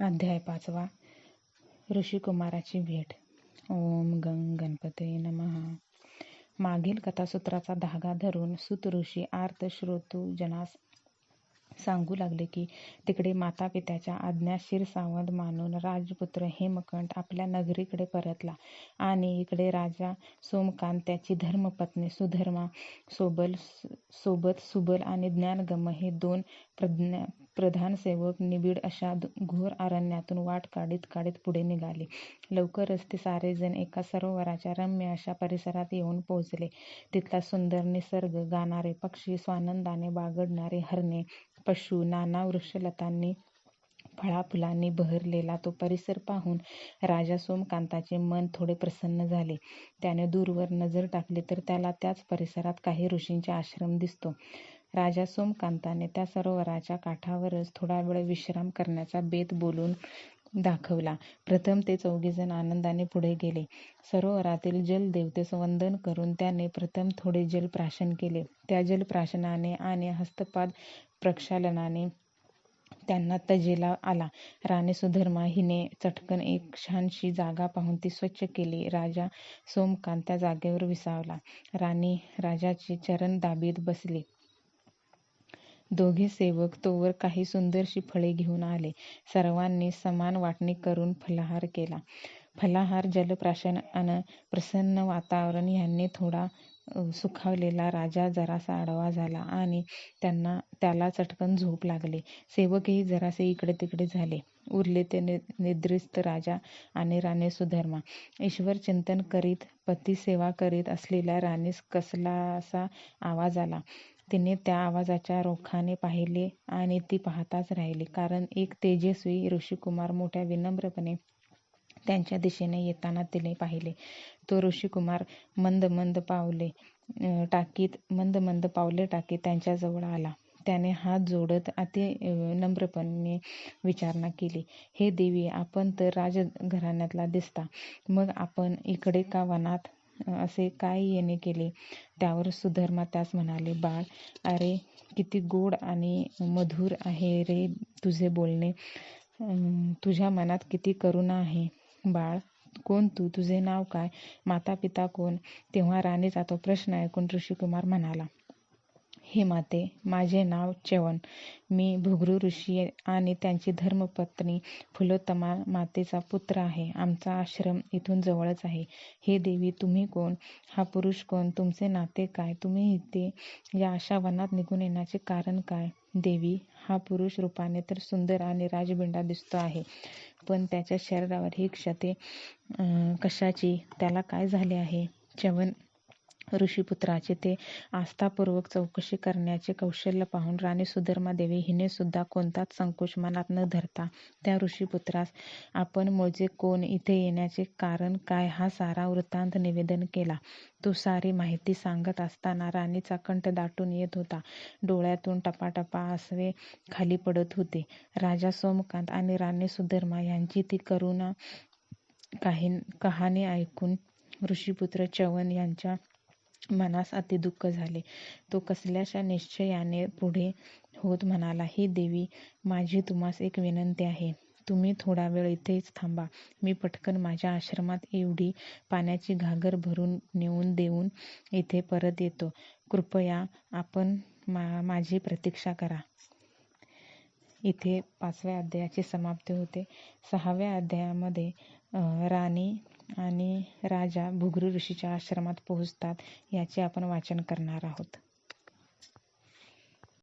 अध्याय पाचवा. ऋषिकुमाराची भेट. ओम गंग गणपते नमः. मागील कथासूत्राचा धागा धरून सुत ऋषी आर्त श्रोतू जनास सांगू लागले की तिकडे माता पित्याच्या आज्ञा शिरसावंत मानून राजपुत्र हेमकंठ आपल्या नगरीकडे परतला आणि इकडे राजा सोमकांत त्याची धर्मपत्नी सुधर्मा सोबल सोबत सुबल आणि ज्ञानगम हे दोन प्रज्ञा प्रधान सेवक निबिड अशा घोर अरण्यातून वाट काढीत काढीत पुढे निघाले. लवकरच ते सारेजण एका सरोवराच्या रम्य अशा परिसरात येऊन पोहोचले. तिथला सुंदर निसर्ग गाणारे पक्षी स्वानंदाने बागडणारे हरणे पशु नाना वृक्षलतांनी फळाफुलांनी बहरलेला तो परिसर पाहून राजा सोमकांताचे मन थोडे प्रसन्न झाले. त्याने दूरवर नजर टाकली तर त्याला त्याच परिसरात काही ऋषींचे आश्रम दिसतो. राजा सोमकांताने त्या सरोवराच्या काठावरच थोडा वेळ विश्राम करण्याचा बेत बोलून दाखवला. प्रथम ते चौघेजण आनंदाने पुढे गेले. सरोवरातील जलदेवतेस वंदन करून त्याने प्रथम थोडे जलप्राशन केले. त्या जलप्राशनाने आणि हस्तपाद प्रक्षालनाने त्यांना तजेला आला. राणी सुधर्मा हिने चटकन एक छानशी जागा पाहून ती स्वच्छ केली. राजा सोमकांत त्या जागेवर विसावला. राणी राजाची चरण दाबीत बसली. दोघे सेवक तोवर काही सुंदरशी फळे घेऊन आले. सर्वांनी समान वाटणी करून फलाहार केला. फलाहार जलप्राशन अन प्रसन्न वातावरण यांनी थोडा सुखावलेला राजा जरासा आडवा झाला आणि त्यांना त्याला चटकन झोप लागली. सेवकही जरासे इकडे तिकडे झाले. उरले ते निद्रिस्त राजा आणि राणी सुधर्मा. ईश्वर चिंतन करीत पती सेवा करीत असलेल्या राणीस कसलासा आवाज आला. तिने त्या आवाजाच्या रोखाने पाहिले आणि ती पाहताच राहिली. कारण एक तेजस्वी ऋषिकुमार मोठ्या विनम्रपणे त्यांच्या दिशेने येताना तिने पाहिले. तो ऋषिकुमार मंद मंद पावले टाकीत मंद मंद पावले टाकीत त्यांच्याजवळ आला. त्याने हात जोडत अति नम्रपणे विचारणा केली. हे देवी आपण तर राजघराण्यातला दिसता. मग आपण इकडे का वनात असे काय येणे केले? त्यावर सुधर्मा त्यास म्हणाले बाळ अरे किती गोड आणि मधुर आहे रे तुझे बोलणे. तुझ्या मनात किती करुणा आहे. बाळ कोण तू? तुझे नाव काय? माता पिता कोण? तेव्हा राणीचा तो प्रश्न ऐकून ऋषिकुमार म्हणाला हे माते माझे नाव च्यवन. मी भृगु ऋषी आणि त्यांची धर्मपत्नी फुलोत्तमा मातेचा पुत्र आहे. आमचा आश्रम इथून जवळच आहे. हे देवी तुम्ही कोण? हा पुरुष कोण? तुमचे नाते काय? तुम्ही इथे या अशा वनात निघून येण्याचे कारण काय? देवी हा पुरुष रूपाने तर सुंदर आणि राजबिंडा दिसतो आहे पण त्याच्या शरीरावर ही क्षते कशाची? त्याला काय झाले आहे? च्यवन ऋषीपुत्राचे ते आस्थापूर्वक चौकशी करण्याचे कौशल्य पाहून राणी सुधर्मा देवी हिने सुद्धा कोणताच संकोच मनात न धरता त्या ऋषीपुत्रास आपण मोजे कोण इथे येण्याचे कारण काय? हा सारा वृत्तांत निवेदन केला. तो सारी माहिती सांगत असताना राणीचा कंठ दाटून येत होता. डोळ्यातून टपाटपा आसवे खाली पडत होते. राजा सोमकांत आणि राणी सुधर्मा यांची ती करुणा काही कहाणी ऐकून ऋषीपुत्र चवन यांच्या मनास अति दुःख झाले. तो कसल्याशा निश्चयाने पुढे होत म्हणाला हे देवी माझी तुम्हास एक विनंती आहे. तुम्ही थोडा वेळ इथेच थांबा. मी पटकन माझ्या आश्रमात एवढी पाण्याची घागर भरून नेऊन देऊन इथे परत येतो. कृपया आपण मा माझी प्रतीक्षा करा. इथे पाचव्या अध्यायाची समाप्ती होते. सहाव्या अध्यायामध्ये राणी आणि राजा भुगरू ऋषीच्या आश्रमात पोहोचतात याचे आपण वाचन करणार आहोत.